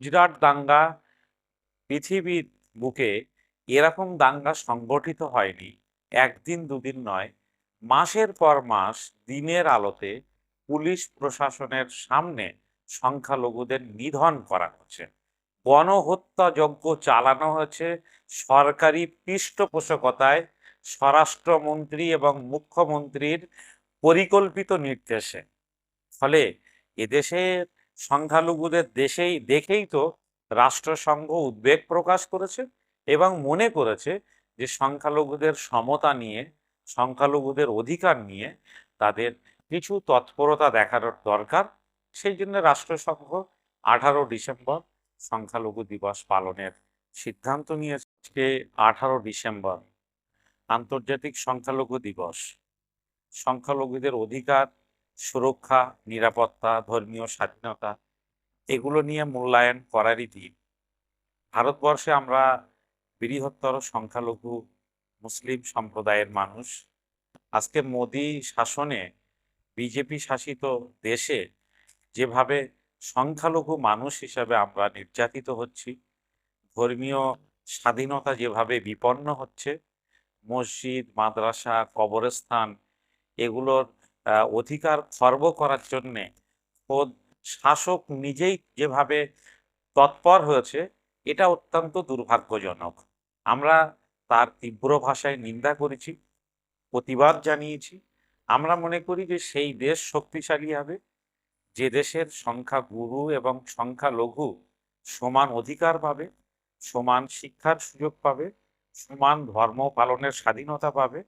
গুজরাট দাঙ্গা পৃথিবীর বুকে এরকম দাঙ্গা সংগঠিত হয়নি। একদিন দুদিন নয়, মাসের পর মাস, দিনের আলোতে পুলিশ প্রশাসনের সামনে সংখ্যালঘুদের নিধন করা হচ্ছে। গণহত্যা যজ্ঞ চালানো হয়েছে সরকারি পৃষ্ঠপোষকতায়। স্বরাষ্ট্রমন্ত্রী এবং মুখ্যমন্ত্রীর পরিকল্পিত নির্দেশে। ফলে এদেশের সংখ্যালঘুদের দেশেই, দেখেই তো রাষ্ট্রসংঘ উদ্বেগ প্রকাশ করেছে এবং মনে করেছে যে সংখ্যালঘুদের সমতা নিয়ে, সংখ্যালঘুদের অধিকার নিয়ে তাদের কিছু তৎপরতা দেখানোর দরকার। সেই জন্য রাষ্ট্রসংঘ আঠারো ডিসেম্বর সংখ্যালঘু দিবস পালনের সিদ্ধান্ত নিয়েছে। আঠারো ডিসেম্বর, আন্তর্জাতিক সংখ্যালঘু দিবস। সংখ্যালঘুদের অধিকার সুরক্ষা, নিরাপত্তা, ধর্মীয় স্বাধীনতা, এগুলো নিয়ে মূল্যায়ন করারই দিন। ভারতবর্ষে আমরা বৃহত্তর সংখ্যালঘু মুসলিম সম্প্রদায়ের মানুষ। আজকে মোদি শাসনে বিজেপি শাসিত দেশে যেভাবে সংখ্যালঘু মানুষ হিসাবে আমরা নির্যাতিত হচ্ছি, ধর্মীয় স্বাধীনতা যেভাবে বিপন্ন হচ্ছে, মসজিদ, মাদ্রাসা, কবরস্থান, এগুলোর অধিকার খর্ব করার জন্যে খোদ শাসক নিজেই যেভাবে তৎপর হয়েছে, এটা অত্যন্ত দুর্ভাগ্যজনক। আমরা তার তীব্র ভাষায় নিন্দা করেছি, প্রতিবাদ জানিয়েছি। আমরা মনে করি যে সেই দেশ শক্তিশালী হবে, যে দেশের সংখ্যা গুরু এবং সংখ্যা লঘু সমান অধিকার পাবে, সমান শিক্ষার সুযোগ পাবে, সমান ধর্ম পালনের স্বাধীনতা পাবে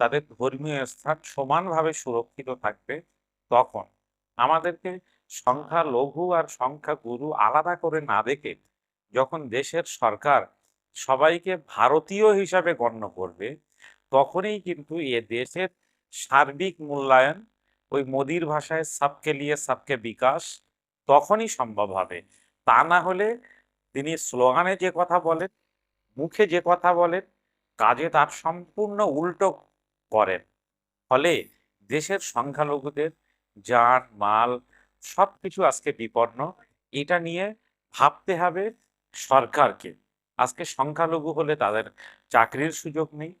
তাদের ধর্মীয় স্থান সমানভাবে সুরক্ষিত থাকবে তখন। আমাদেরকে সংখ্যা লঘু আর সংখ্যা গুরু আলাদা করে না দেখে যখন দেশের সরকার সবাইকে ভারতীয় হিসাবে গণ্য করবে, তখনই কিন্তু এ দেশের সার্বিক মূল্যায়ন, ওই মোদির ভাষায় সবকে লিয়ে সবকে বিকাশ তখনই সম্ভব হবে। তা না হলে তিনি স্লোগানে যে কথা বলেন, মুখে যে কথা বলেন, কাজে তার সম্পূর্ণ উল্টো করেন। ফলে দেশের সংখ্যালঘুদের যান মাল সব কিছু আজকে বিপন্ন, এটা নিয়ে ভাবতে হবে সরকারকে। আজকে সংখ্যালঘু হলে তাদের চাকরির সুযোগ নেই,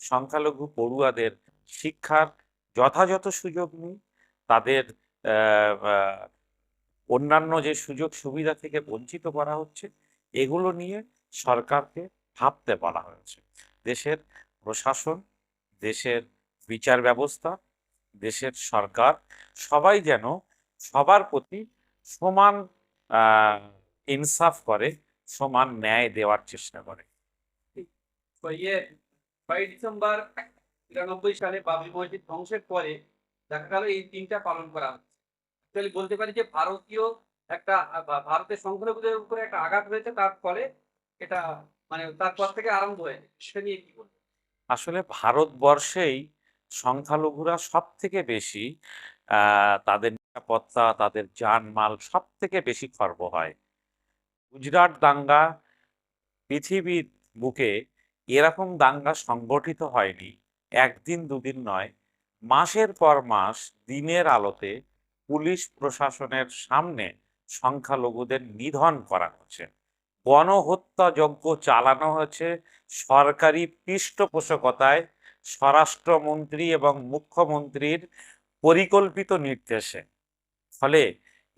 সংখ্যালঘু পড়ুয়াদের শিক্ষার যথাযথ সুযোগ নেই, তাদের অন্যান্য যে সুযোগ সুবিধা থেকে বঞ্চিত করা হচ্ছে, এগুলো নিয়ে সরকারকে ভাবতে বলা হয়েছে। দেশের প্রশাসন দেশের বিচার ব্যবস্থা, দেশের সরকার, সবাই যেন সবার প্রতি সমান ইনসাফ করে, সমান ন্যায় দেওয়ার চেষ্টা করে। ডিসেম্বর তিরানব্বই সালে বাবরি মসজিদ ধ্বংসের পরে দেখা গেল এই দিনটা পালন করা হচ্ছে। বলতে পারি যে ভারতীয় একটা ভারতের সংখ্যালঘুদের উপরে একটা আঘাত হয়েছে, তার ফলে এটা মানে তারপর থেকে আরম্ভ হয়েছে। সে নিয়ে কি বলব? আসলে ভারতবর্ষেই সংখ্যালঘুরা সব থেকে বেশি তাদের নিরাপত্তা, তাদের জানমাল সব থেকে বেশি খর্ব হয়। গুজরাট দাঙ্গা পৃথিবীর বুকে এরকম দাঙ্গা সংগঠিত হয়নি, একদিন দুদিন নয়। মাসের পর মাস, দিনের আলোতে পুলিশ প্রশাসনের সামনে সংখ্যালঘুদের নিধন করা হচ্ছে। গণহত্যা যজ্ঞ চালানো হয়েছে সরকারি পৃষ্ঠপোষকতায় স্বরাষ্ট্রমন্ত্রী এবং মুখ্যমন্ত্রীর পরিকল্পিত নির্দেশে। ফলে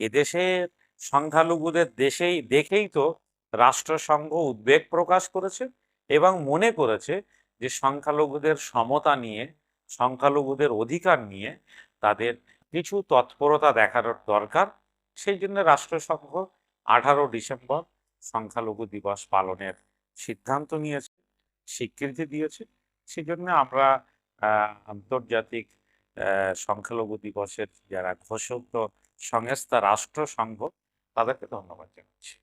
এদেশের সংখ্যালঘুদের দেশেই, দেখেই তো রাষ্ট্রসংঘ উদ্বেগ প্রকাশ করেছে এবং মনে করেছে যে সংখ্যালঘুদের সমতা নিয়ে, সংখ্যালঘুদের অধিকার নিয়ে তাদের কিছু তৎপরতা দেখানোর দরকার। সেই জন্য রাষ্ট্রসংঘ আঠারো ডিসেম্বর সংখ্যালঘু দিবস পালনের সিদ্ধান্ত নিয়েছে, স্বীকৃতি দিয়েছে। সেজন্য আমরা আন্তর্জাতিক সংখ্যালঘু দিবসের যারা ঘোষক সংস্থা, রাষ্ট্রসংঘ, তাদেরকে ধন্যবাদ জানাচ্ছি।